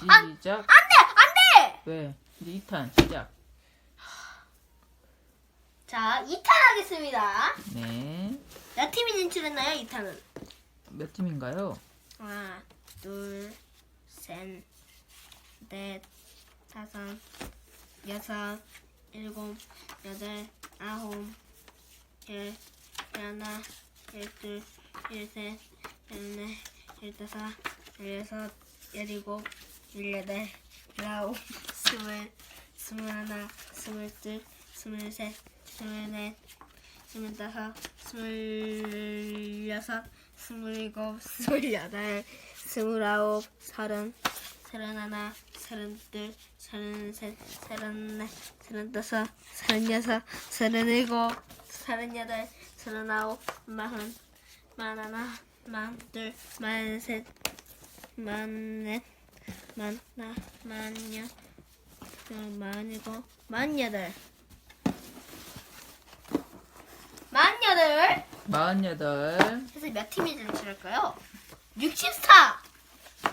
시작. 안돼 안 돼. 왜? 이제 2탄 시작. 자 2탄 하겠습니다. 네. 몇 팀이 진출했나요 2탄은? 몇 팀인가요? 하나 둘 셋 넷 다섯 여섯 일곱 여덟 아홉 열 열하나 열둘 열셋 열넷 열다섯 열여섯 열일곱 열여덟 열아홉 스물 스물하나 스물둘 스물셋 스물넷 스물다섯 스물여섯 스물일곱 스물여덟 스물아홉 서른 서른하나 서른둘 서른셋 서른넷 서른다섯 서른여섯 서른일곱 서른여덟 서른아홉 마흔 만하나 만둘 만셋 만넷 만 나 만여 만일곱 만여덟 만여덟 48, 그래서 몇 팀이 진출할까요? 64!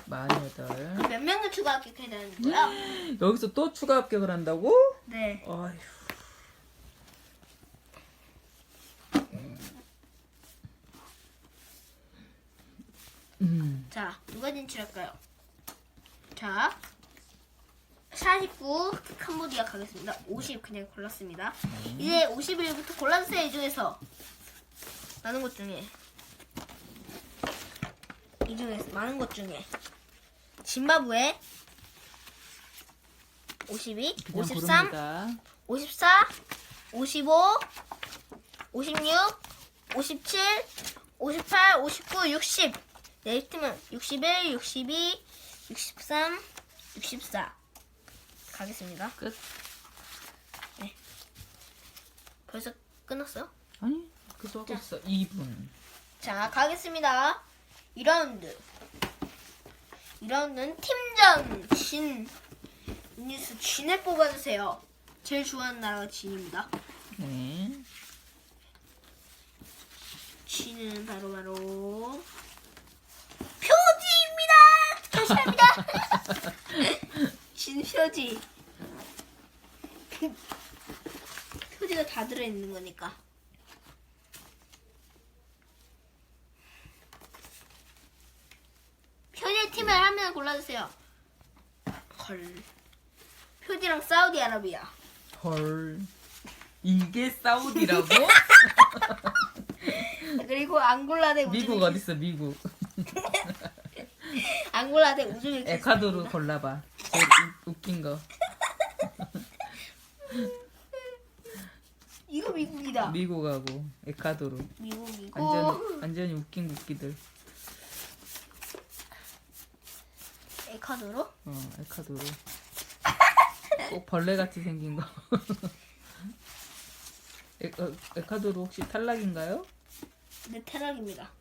48. 몇 명을 추가 합격해야 되는 거야? 여기서 또 추가 합격을 한다고? 네. 아휴. 음, 자, 누가 진출할까요? 자, 49 캄보디아 가겠습니다. 50 그냥 골랐습니다. 이제 51부터 골라주세요, 이 중에서. 많은 것 중에. 이 중에서, 많은 것 중에. 짐바브웨 52, 그냥 53, 부릅니다. 54, 55, 56, 57, 58, 59, 60. 네 팀은 61, 62, 63, 64. 가겠습니다. 끝. 벌써 끝났어요? 아니, 그거 하고 있어. 2분. 자, 가겠습니다. 2라운드. 2라운드는 팀전 진. 뉴스 진을 뽑아주세요. 제일 좋아하는 나라가 진입니다. 네. 쥐는 바로 바로 표지입니다. 다시 합니다. 진 표지. 표지가 다 들어있는 거니까. 표지 팀을 한명 골라주세요. 헐. 표지랑 사우디아라비아. 헐. 이게 사우디라고? 그리고 앙골라 대 우즈베키스탄. 미국 어딨어, 미국. 앙골라 대 우즈베키스탄. 에콰도르 골라봐. 제일 우- 웃긴 거. 이거 미국이다. 미국하고 에콰도르. 미국이고 완전히, 완전히 웃긴 국기들. 에콰도르? 어, 에콰도르. 꼭 벌레 같이 생긴 거. 에, 어, 에콰도르 혹시 탈락인가요? 네 탈락입니다.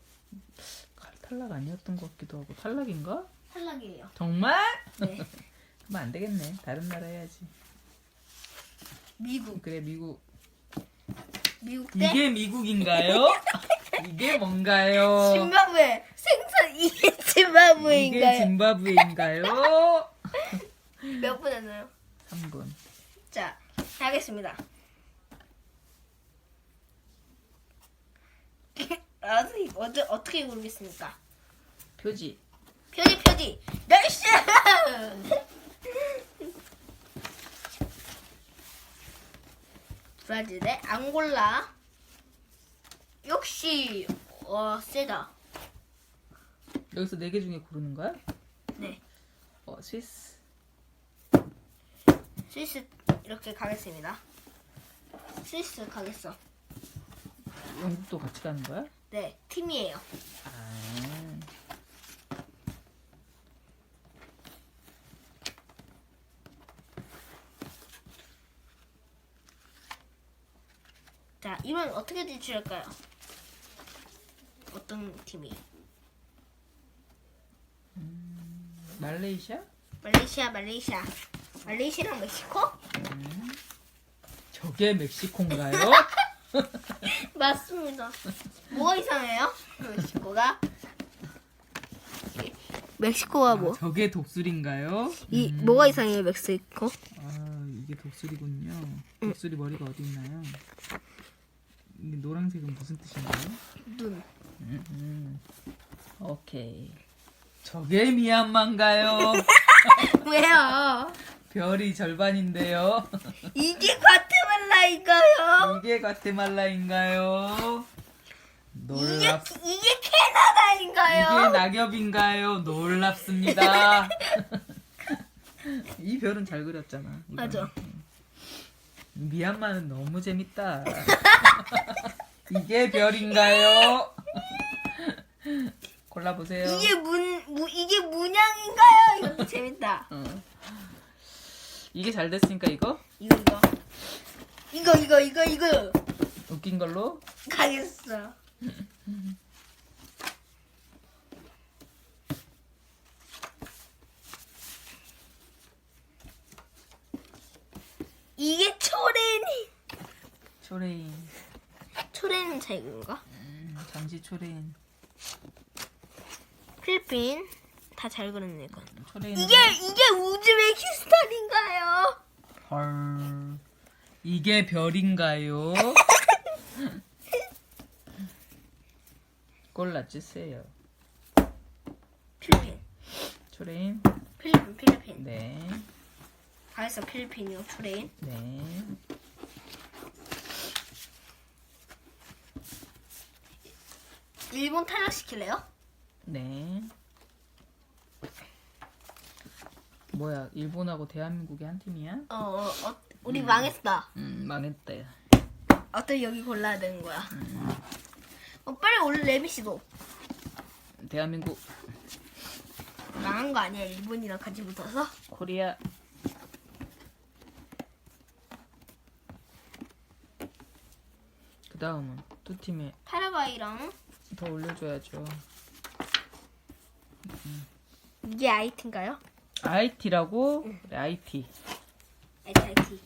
탈락 아니었던 것 같기도 하고 탈락인가? 탈락이에요. 정말? 네. 그럼 안 되겠네. 다른 나라 해야지. 미국. 그래 미국. 미국 대 이게 미국인가요? 이게 뭔가요? 짐바브웨. 생선 이게 이게 짐바브웨인가요? 짐바브웨인가요? 몇 분 했나요? 3분. 자, 하겠습니다. 어떻게 어떻게 어떻게 고르겠습니까? 표지. 표지 표지. 나이스. 브라질 대 앙골라. 역시 와 세다. 여기서 네 개 중에 고르는 거야? 네. 어, 스위스. 스위스 이렇게 가겠습니다. 스위스 가겠어. 영국도 같이 가는 거야? 네, 팀이에요. 아. 자, 이번 어떻게 진출할까요? 어떤 팀이? 말레이시아? 말레이시아, 말레이시아. 말레이시아랑 멕시코? 저게 멕시코인가요? 맞습니다. 뭐가 이상해요? 멕시코가? 멕시코가 아, 뭐? 저게 독수리인가요? 이 음. 뭐가 이상해요 멕시코? 아 이게 독수리군요. 독수리 머리가 어디 있나요? 이게 노란색은 무슨 뜻인가요? 눈. 음, 음. 오케이. 저게 미얀마인가요? 왜요? 별이 절반인데요. 이게 과테말라인가요? 이게 과테말라인가요? 이게 놀랍. 이게 캐나다인가요? 이게 낙엽인가요? 놀랍습니다. 이 별은 잘 그렸잖아. 이거는. 맞아. 미얀마는 너무 재밌다. 이게 별인가요? 골라보세요. 이게 문, 무, 이게 문양인가요? 이것도 재밌다. 어. 이게 잘 됐으니까 이거 이거 이거 이거 이거 이거 이거 웃긴 걸로 가겠어. 이게 초레니 초레인 초레니 책인가? 음, 잠시 초레인 필리핀 다 잘 그렸네 이거. 초레인 이게 이게 우즈베키스탄인가요? 헐 이게 별인가요? 골라주세요. 필리핀 초레인 필리핀 필리핀. 네 가겠어 필리핀이요 초레인. 네. 일본 탈락시킬래요? 네. 뭐야 일본하고 대한민국이 한 팀이야? 어, 어, 어 우리 망했다. 음 망했대. 어떻게 여기 골라야 되는 거야? 어, 빨리 올래 레미 씨도 대한민국 망한 거 아니야 일본이랑 같이 붙어서? 코리아 그 다음은 두 팀에 파라과이랑 더 올려줘야죠. 이게 IT인가요? IT라고 그래, IT. HIT.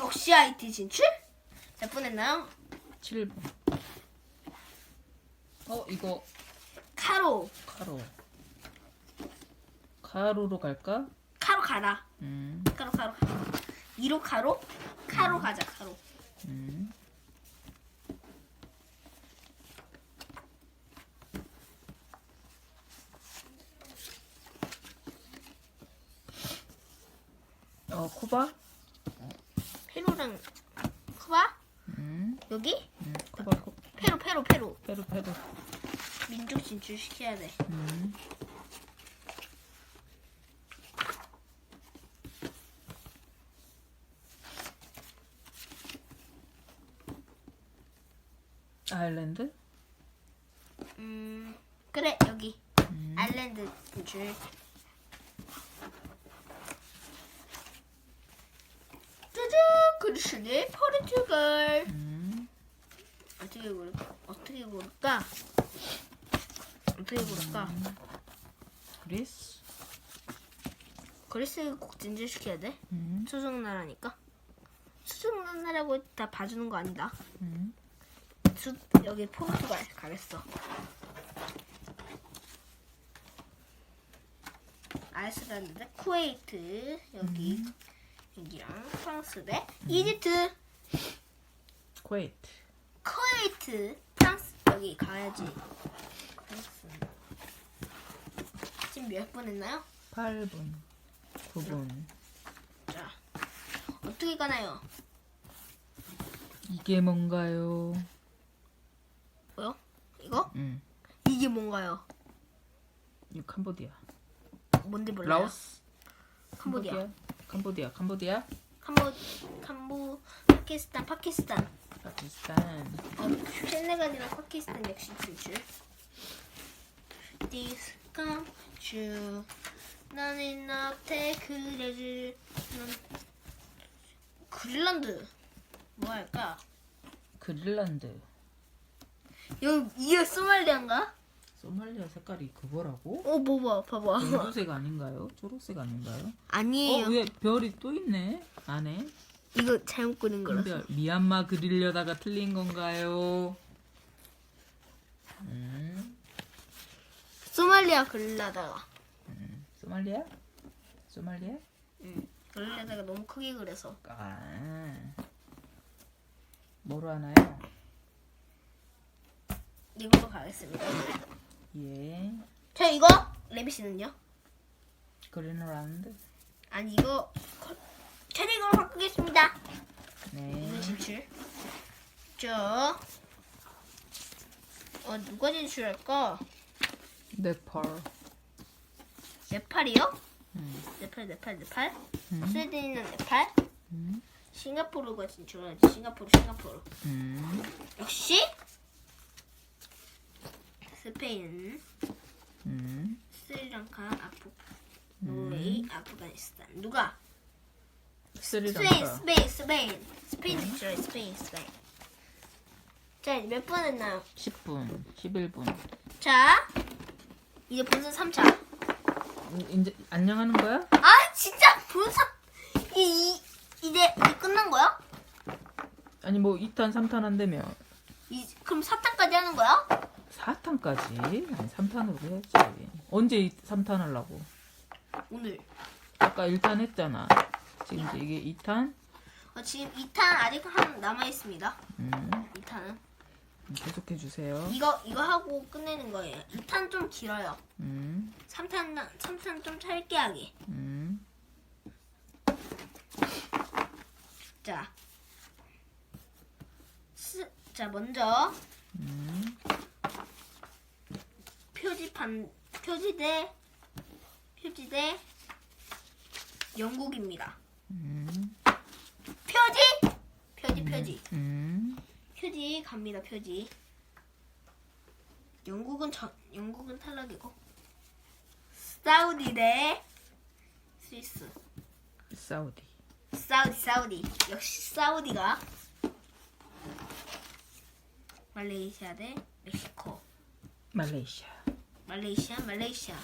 역시 IT 진출? 몇 분 했나요? 7번. 어 이거 카로. 카로. 카로로 갈까? 카로 가라. 음, 카로 카로. 2로 카로? 카로 가자 카로. 음. 어 쿠바? 페루랑 쿠바? 음, 여기? 음 페루 페루 페루. 페루 페루. 민족 진출 시켜야 돼. 음. 아일랜드? 음 그래 여기 음. 아일랜드 진출. 짜잔 그리스네 포르투갈. 음. 어떻게 고를까? 어떻게 고를까? 어떻게 고를까? 그리스? 그리스 꼭 진출시켜야 돼? 음. 수중 나라니까. 수중 나라고 다 봐주는 거 아니다. 음. 수, 여기 포르투갈 가겠어. 아이슬란드 대 쿠웨이트 여기 여기랑 프랑스 대 이집트 쿠웨이트. 쿠웨이트 여기 가야지. 지금 몇 분 했나요? 8분. 9분. 자 어떻게 가나요? 이게 뭔가요? 뭐요? 이거? 음. 이게 뭔가요? 이 캄보디아. 뭔지 몰라요. 라오스? 캄보디아. 캄보디아. 캄보디아? 캄보 캄보 파키스탄 파키스탄. 파키스탄. 어, 세네갈이랑 파키스탄 역시 진출. This come true. 나는 나한테 그려줄 넌 그린란드 뭐 할까? 그린란드. 여기 이게 소말리아인가? 소말리아 색깔이 그거라고? 어, 뭐 봐, 봐봐. 연두색 아닌가요? 초록색 아닌가요? 아니에요. 어, 왜 별이 또 있네? 안에? 이거 잘못 그린 거라서. 별. 미얀마 그리려다가 틀린 건가요? 음. 소말리아 그리려다가 소말리아? 소말리아? 응. 그리려다가 너무 크게 그래서 아. 뭐로 하나요? 이걸로 가겠습니다. 예. 자 이거 레비씨는요? 그린 라운드. 아니 이거 컬- 캐릭으로 바꾸겠습니다. 네. 진출. 저 어, 누가 진출할까? 네팔. 네팔이요? 음. 네팔, 네팔, 네팔. 음. 스웨덴이는 네팔. 음. 싱가포르가 진출하지. 싱가포르, 싱가포르. 음. 역시 스페인, 음. 스리랑카, 아프, 노르웨이, 아프가니스탄. 누가? 스페인, 스리랑카. 스페인, 스페인. 스페인 진출해. 스페인, 스페인. 자, 이제 몇 분 했나요? 10분, 11분. 자, 이제 본선 3차. 이제 안녕하는 거야? 아, 진짜 본선 이, 이 이제 이제 끝난 거야? 아니 뭐 2탄, 3탄 한다며. 이, 그럼 4탄까지 하는 거야? 4탄까지? 아니 3탄으로 해야지. 언제 3탄 하려고? 오늘. 아까 1탄 했잖아. 지금 이제 이게 2탄? 어, 지금 2탄 아직 한 남아 있습니다. 음. 2탄은. 계속해 주세요. 이거 이거 하고 끝내는 거예요. 2탄 좀 길어요. 음. 3탄 3탄 좀 짧게 하게. 음. 자. 스, 자, 먼저 음. 표지판 표지대 표지대 영국입니다. 음. 표지 표지 표지 음. 표지 갑니다. 표지. 영국은 전 영국은 탈락이고 사우디 대 스위스. 사우디. 사우디 사우디 역시 사우디가 말레이시아 대 멕시코 말레이시아. 말레이시아 말레이시아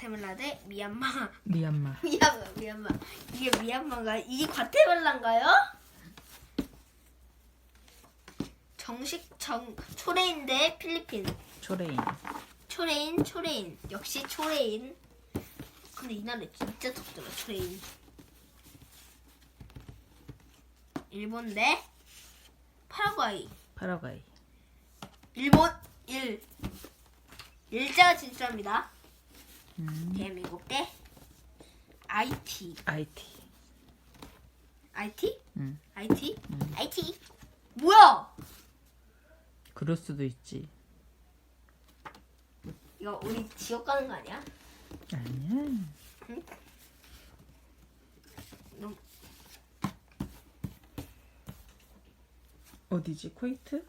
과테말라 대 미얀마. 미얀마. 미얀마 미얀마. 이게 미얀마가 이게 과테말라인가요? 정식 정 초레인 대 필리핀. 초레인. 초레인 초레인. 역시 초레인. 근데 이 나라 진짜 덥더라 초레인. 일본 대 파라과이. 파라과이. 일본 일. 일자가 진출합니다 음. 대한민국 대 IT IT. IT 음. IT 음. IT 뭐야 그럴 수도 있지. 이거 우리 지옥 가는 거 아니야? 아니야. 너무 어디지? 쿠웨이트?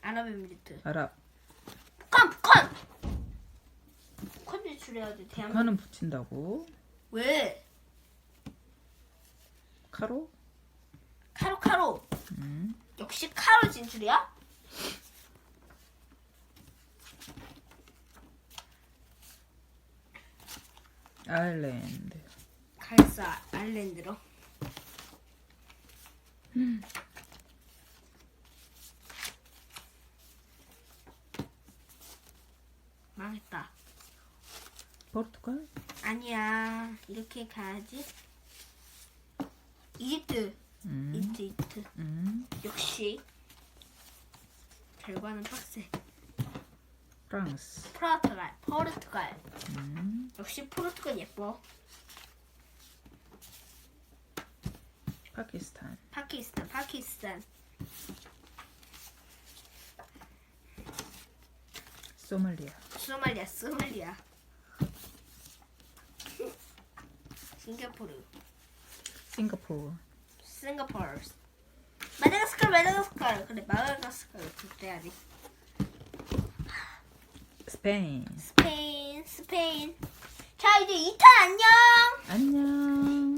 아랍에미리트 아랍. 북한 북한 북한 진출해야지 대한민국 북한은 붙인다고. 왜 카로? 카로 카로 음. 역시 카로 진출이야? 아일랜드. 갈사 아일랜드로 망했다 포르투갈? 아니야 이렇게 가야지 이집트 음. 이집트 이집트 음. 역시 결과는 빡세 프랑스. 포르투갈 포르투갈 음. 역시 포르투갈 예뻐 파키스탄. 파키스탄 파키스탄 소말리아. 소말리아 소말리아 싱가포르 싱가포르. 싱가포르 마다가스카르 마다가스카르 그래 마다가스카르 그래야지 스페인. 스페인 스페인 자 이제 2탄 안녕 안녕.